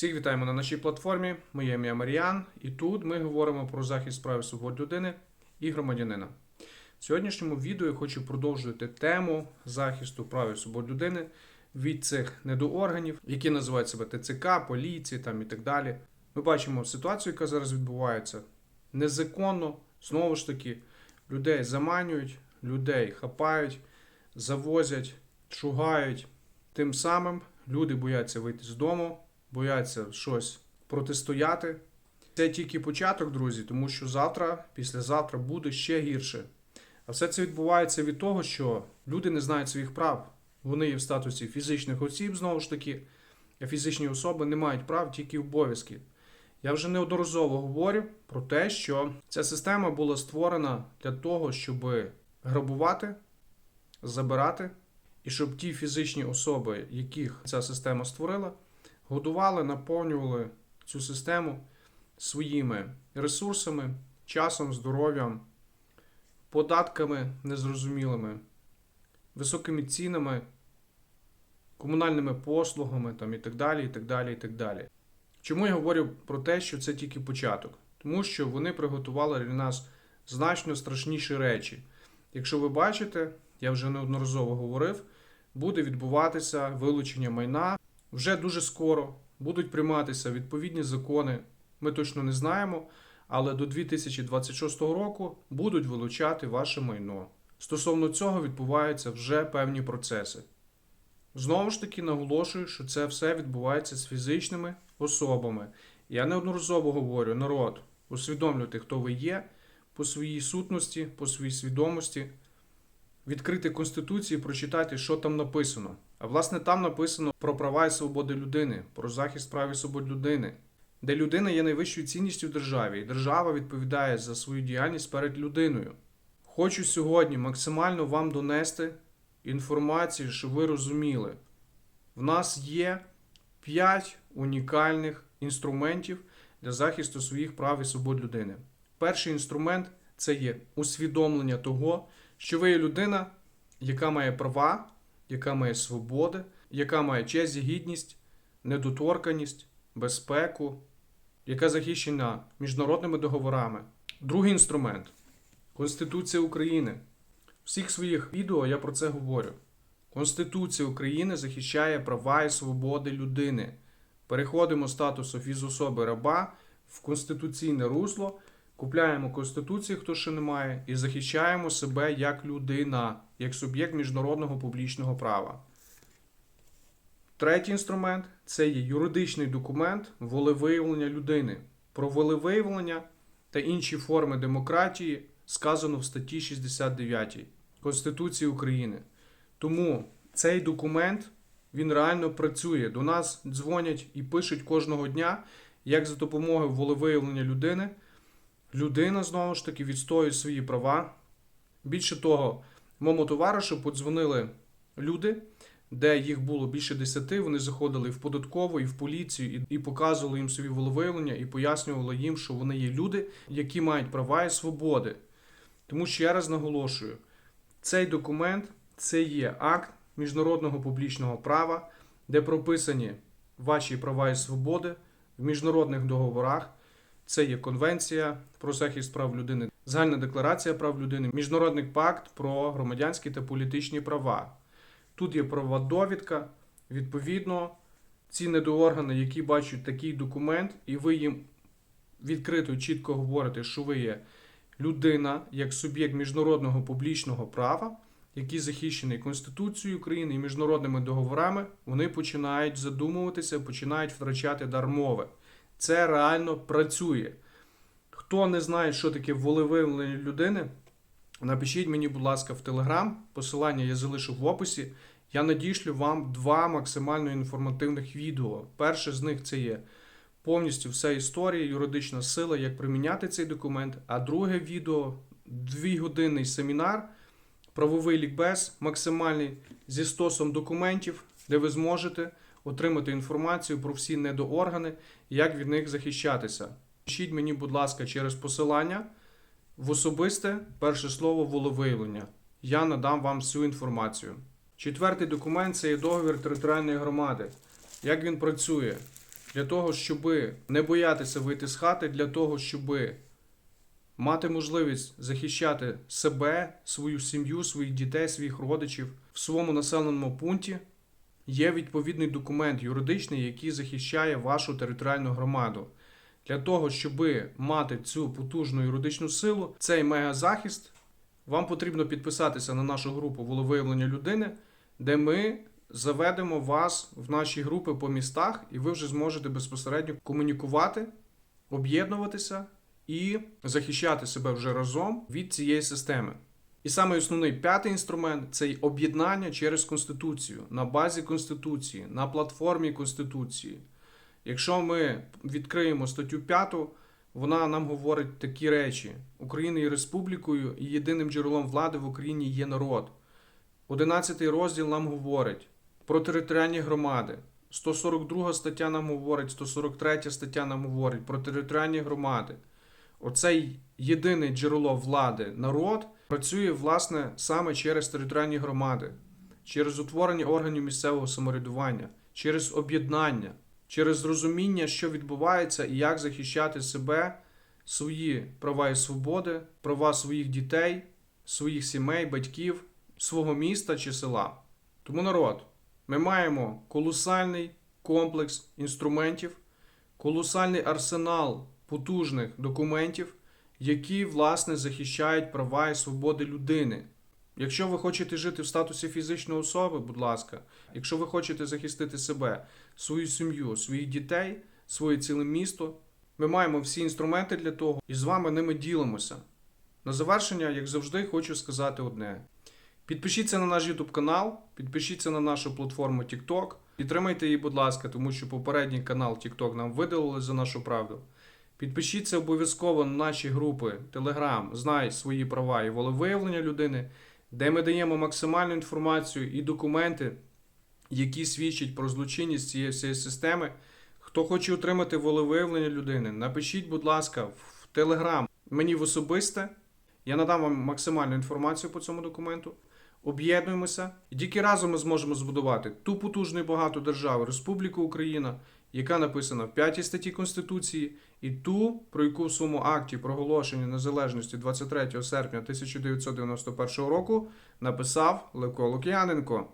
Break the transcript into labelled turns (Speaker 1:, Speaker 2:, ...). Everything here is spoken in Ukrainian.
Speaker 1: Всіх вітаємо на нашій платформі. Моє ім'я Маріан, і тут ми говоримо про захист прав і свобод людини і громадянина. В сьогоднішньому відео я хочу продовжувати тему захисту прав і свобод людини від цих недоорганів, які називають себе ТЦК, поліції там і так далі. Ми бачимо ситуацію, яка зараз відбувається незаконно. Знову ж таки, людей заманюють, людей хапають, завозять, шугають. Тим самим люди бояться вийти з дому, бояться щось протистояти. Це тільки початок, друзі, тому що завтра, післязавтра буде ще гірше. А все це відбувається від того, що люди не знають своїх прав. Вони є в статусі фізичних осіб, знову ж таки, а фізичні особи не мають прав, тільки обов'язки. Я вже неодноразово говорю про те, що ця система була створена для того, щоб грабувати, забирати, і щоб ті фізичні особи, яких ця система створила, годували, наповнювали цю систему своїми ресурсами, часом, здоров'ям, податками незрозумілими, високими цінами, комунальними послугами там, і так далі, і так далі, і так далі. Чому я говорю про те, що це тільки початок? Тому що вони приготували для нас значно страшніші речі. Якщо ви бачите, я вже неодноразово говорив, буде відбуватися вилучення майна вже дуже скоро. Будуть прийматися відповідні закони. Ми точно не знаємо, але до 2026 року будуть вилучати ваше майно. Стосовно цього відбуваються вже певні процеси. Знову ж таки наголошую, що це все відбувається з фізичними особами. Я неодноразово говорю, народ, усвідомлюйте, хто ви є по своїй сутності, по своїй свідомості. Відкрити Конституцію і прочитати, що там написано. А власне там написано про права і свободи людини, про захист прав і свобод людини, де людина є найвищою цінністю в державі, і держава відповідає за свою діяльність перед людиною. Хочу сьогодні максимально вам донести інформацію, щоб ви розуміли. В нас є 5 унікальних інструментів для захисту своїх прав і свобод людини. Перший інструмент це є усвідомлення того, що ви є людина, яка має права, яка має свободи, яка має честь і гідність, недоторканість, безпеку, яка захищена міжнародними договорами. Другий інструмент Конституція України. Всіх своїх відео я про це говорю. Конституція України захищає права і свободи людини. Переходимо з статусу фізособи раба в конституційне русло, купляємо Конституцію, хто ще не має, і захищаємо себе як людина, як суб'єкт міжнародного публічного права. Третій інструмент це є юридичний документ волевиявлення людини. Про волевиявлення та інші форми демократії сказано в статті 69 Конституції України. Тому цей документ він реально працює. До нас дзвонять і пишуть кожного дня, як за допомогою волевиявлення людини людина знову ж таки відстоює свої права. Більше того, моєму товаришу подзвонили люди, де їх було більше десяти. Вони заходили в податкову і в поліцію і, показували їм свої волевиявлення і пояснювали їм, що вони є люди, які мають права і свободи. Тому ще раз наголошую, цей документ це є акт міжнародного публічного права, де прописані ваші права і свободи в міжнародних договорах. Це є Конвенція про захист прав людини, Загальна декларація прав людини, Міжнародний пакт про громадянські та політичні права. Тут є права довідка. Відповідно, ці недооргани, які бачать такий документ, і ви їм відкрито чітко говорите, що ви є людина як суб'єкт міжнародного публічного права, який захищений Конституцією України і міжнародними договорами, вони починають задумуватися, починають втрачати дар мови. Це реально працює. Хто не знає, що таке волевиявлення людини, напишіть мені, будь ласка, в Телеграм. Посилання я залишу в описі. Я надішлю вам два максимально інформативних відео. Перше з них це є повністю вся історія, юридична сила, як приміняти цей документ. А друге відео двігодинний семінар, правовий лікбез, максимальний зі стосом документів, де ви зможете отримати інформацію про всі недооргани, як від них захищатися. Пишіть мені, будь ласка, через посилання в особисте перше слово волевиявлення. Я надам вам всю інформацію. Четвертий документ це є договір територіальної громади. Як він працює? для того, щоб не боятися вийти з хати, для того, щоб мати можливість захищати себе, свою сім'ю, своїх дітей, своїх родичів в своєму населеному пункті. Є відповідний документ юридичний, який захищає вашу територіальну громаду. Для того, щоб мати цю потужну юридичну силу, цей мегазахист, вам потрібно підписатися на нашу групу волевиявлення людини, де ми заведемо вас в наші групи по містах, і ви вже зможете безпосередньо комунікувати, об'єднуватися і захищати себе вже разом від цієї системи. І саме основний п'ятий інструмент це об'єднання через Конституцію, на базі Конституції, на платформі Конституції. Якщо ми відкриємо статтю 5, вона нам говорить такі речі: Україна є республікою і єдиним джерелом влади в Україні є народ. 11 розділ нам говорить про територіальні громади. 142 стаття нам говорить, 143 стаття нам говорить про територіальні громади. Оцей єдине джерело влади, народ, працює власне саме через територіальні громади, через утворення органів місцевого самоврядування, через об'єднання, через розуміння, що відбувається і як захищати себе, свої права і свободи, права своїх дітей, своїх сімей, батьків, свого міста чи села. Тому народ, ми маємо колосальний комплекс інструментів, колосальний арсенал потужних документів, які власне захищають права і свободи людини. Якщо ви хочете жити в статусі фізичної особи, будь ласка, якщо ви хочете захистити себе, свою сім'ю, своїх дітей, своє ціле місто, ми маємо всі інструменти для того і з вами ними ділимося. На завершення, як завжди, хочу сказати одне: підпишіться на наш YouTube канал, підпишіться на нашу платформу TikTok, підтримайте її, будь ласка, тому що попередній канал TikTok нам видалили за нашу правду. Підпишіться обов'язково на наші групи Telegram, знай свої права і волевиявлення людини, де ми даємо максимальну інформацію і документи, які свідчать про злочинність цієї всієї системи. Хто хоче отримати волевиявлення людини, напишіть, будь ласка, в Telegram мені в особисте. Я надам вам максимальну інформацію по цьому документу. Об'єднуємося, і тільки разом ми зможемо збудувати ту потужну і багату державу Республіку Україна, яка написана в 5 статті Конституції, і ту, про яку в своєму акті проголошення незалежності 23 серпня 1991 року написав Левко Лук'яненко.